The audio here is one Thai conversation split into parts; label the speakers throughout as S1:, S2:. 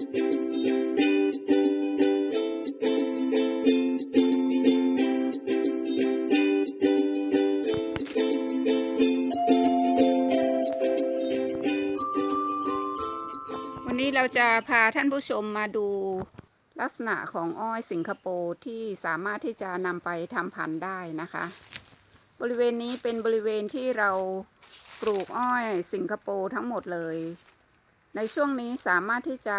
S1: วันนี้เราจะพาท่านผู้ชมมาดูลักษณะของอ้อยสิงคโปร์ที่สามารถที่จะนำไปทำพันธุ์ได้นะคะ บริเวณนี้เป็นบริเวณที่เราปลูกอ้อยสิงคโปร์ทั้งหมดเลย ในช่วงนี้สามารถที่จะ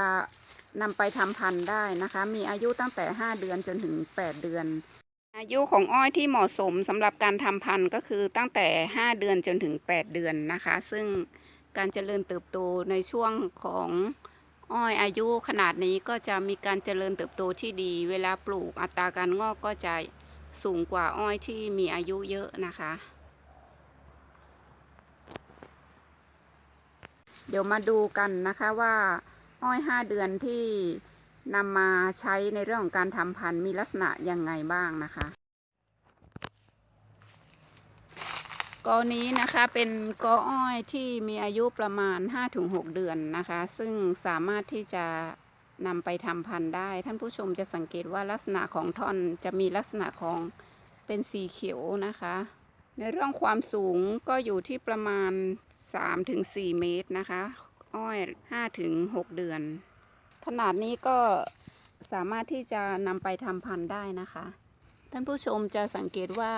S1: นำไปทำพันธุ์ได้นะคะ มีอายุตั้งแต่ 5 เดือนจนถึง 8 เดือน อายุของอ้อยที่เหมาะสมสำหรับการทำพันธุ์ก็คือตั้งแต่ 5 เดือนจนถึง 8 เดือนนะคะ ซึ่งการเจริญเติบโตในช่วงของอ้อยอายุขนาดนี้ก็จะมีการเจริญเติบโตที่ดี เวลาปลูกอัตราการงอกก็จะสูงกว่าอ้อยที่มีอายุเยอะนะคะ เดี๋ยวมาดูกันนะคะว่าอ้อยห้าเดือนที่นำมาใช้ในเรื่องของการทำพันธุ์มีลักษณะยังไงบ้างนะคะกอนี้นะคะเป็นกออ้อยที่มีอายุประมาณ 5-6 เดือนนะคะ ซึ่งสามารถที่จะนำไปทำพันธุ์ได้ ท่านผู้ชมจะสังเกตว่าลักษณะของท่อนจะมีลักษณะของเป็นสีเขียวนะคะ ในเรื่องความสูงก็อยู่ที่ประมาณ 3-4เมตรนะคะ อ้อย5-6เดือน ขนาดนี้ก็สามารถที่จะนำไปทำพันธุ์ได้นะคะ ท่านผู้ชมจะสังเกตว่า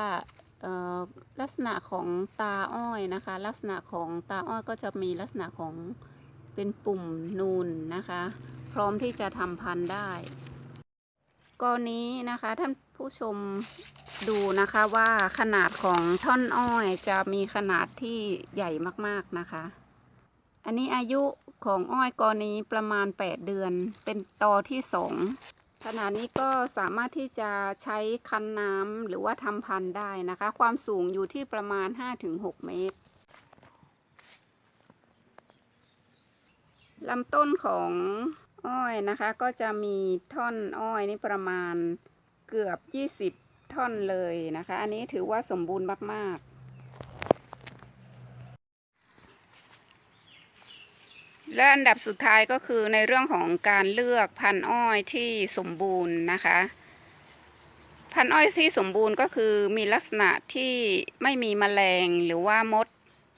S1: ลักษณะของตาอ้อยนะคะ ลักษณะของตาอ้อยก็จะมีลักษณะของเป็นปุ่มนูนนะคะ พร้อมที่จะทำพันธุ์ได้กรณีนะคะท่าน ผู้ชมดูนะคะว่าขนาดของท่อนอ้อยจะมีขนาดที่ใหญ่มากๆนะคะ อันนี้อายุของอ้อยกอนี้ประมาณ 8 เดือน เป็นตอที่สองขนาดนี้ก็สามารถที่จะใช้คันน้ำหรือว่าทำพันธุ์ได้นะคะ ความสูงอยู่ที่ประมาณ 5-6 เมตรลำต้นของอ้อยนะคะ ก็จะมีท่อนอ้อยนี่ประมาณ เกือบ20ท่อนเลยนะคะ อันนี้ถือว่าสมบูรณ์มาก ๆ และอันดับสุดท้ายก็คือในเรื่องของการเลือกพันอ้อยที่สมบูรณ์นะคะ พันอ้อยที่สมบูรณ์ก็คือมีลักษณะที่ไม่มีแมลงหรือว่ามด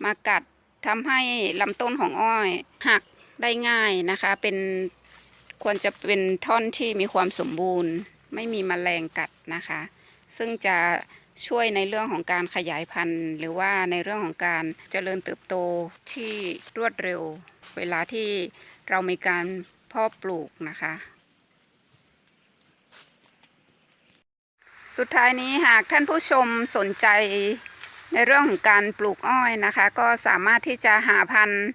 S1: มากัดทำให้ลำต้นของอ้อยหักได้ง่ายนะคะ เป็นควรจะเป็นท่อนที่มีความสมบูรณ์ ไม่มีแมลงกัดนะคะ ซึ่งจะช่วยในเรื่องของการขยายพันธุ์ หรือว่าในเรื่องของการเจริญเติบโตที่รวดเร็ว เวลาที่เรามีการเพาะปลูกนะคะ สุดท้ายนี้หากท่านผู้ชมสนใจในเรื่องของการปลูกอ้อยนะคะ ก็สามารถที่จะหาพันธุ์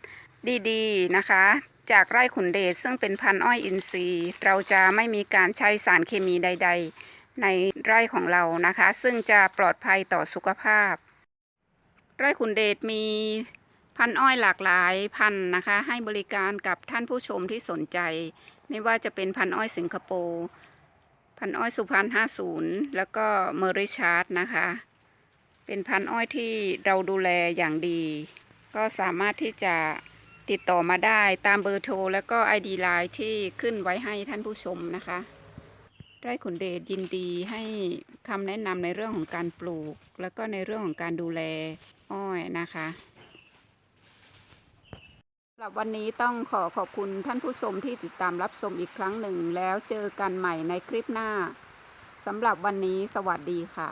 S1: ดีๆนะคะ จากไร่ขุนเดชซึ่งเป็นพันธุ์อ้อยอินทรีย์ เราจะไม่มีการใช้สารเคมีใด ๆ ในไร่ของเรานะคะ ซึ่งจะปลอดภัยต่อสุขภาพ ไร่ขุนเดชมีพันธุ์อ้อยหลากหลายพันธุ์นะคะ ให้บริการกับท่านผู้ชมที่สนใจ ไม่ว่าจะเป็นพันธุ์อ้อยสิงคโปร์พันธุ์อ้อยสุพรรณ50 แล้วก็เมอริชาร์ดนะคะ เป็นพันธุ์อ้อยที่เราดูแลอย่างดี ก็สามารถที่จะ ติดต่อมาได้ตามเบอร์โทร แล้วก็ ID ไลน์ที่ขึ้นไว้ให้ท่านผู้ชมนะคะไร่ขุนเดชยินดีให้คำแนะนำในเรื่องของการปลูก แล้วก็ในเรื่องของการดูแลอ้อยนะคะสำหรับวันนี้ต้องขอขอบคุณท่านผู้ชมที่ติดตามรับชมอีกครั้งหนึ่ง แล้วเจอกันใหม่ในคลิปหน้าสำหรับวันนี้สวัสดีค่ะ